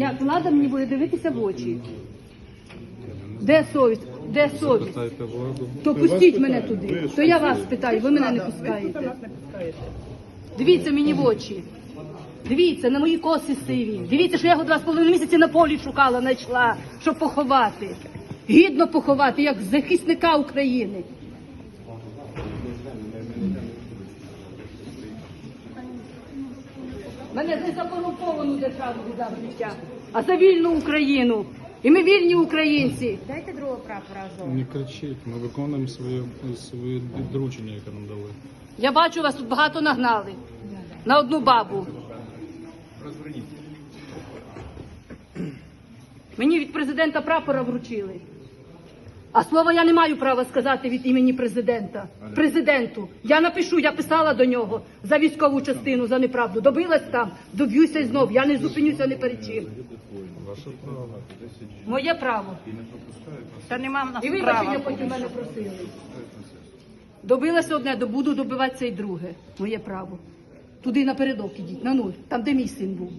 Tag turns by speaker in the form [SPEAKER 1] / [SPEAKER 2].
[SPEAKER 1] Як влада мені буде дивитися в очі? Де совість? Де совість? То пустіть мене туди. То я вас питаю, ви мене не пускаєте. Дивіться мені в очі. Дивіться на мої коси сиві. Дивіться, що я його два з половиною місяці на полі шукала, знайшла, щоб поховати. Гідно поховати, як захисника України. Мене не за корумповану державу віддав життя, а за вільну Україну. І ми вільні українці.
[SPEAKER 2] Дайте другого прапора Азову.
[SPEAKER 3] Не кричіть, ми виконуємо своє, своє доручення, яке нам дали.
[SPEAKER 1] Я бачу, вас тут багато нагнали на одну бабу. Мені від президента прапора вручили. А слово я не маю права сказати від імені президента. Президенту. Я напишу, я писала до нього за військову частину, за неправду. Добилась там, доб'юся знов. Я не зупинюся ні перед чим. Моє право.
[SPEAKER 2] Та нема в нас
[SPEAKER 1] І вибачення потім мене просили. Добилася одне, буду добиватися і друге. Моє право. Туди напередок ідіть, на нуль, там, де мій син був.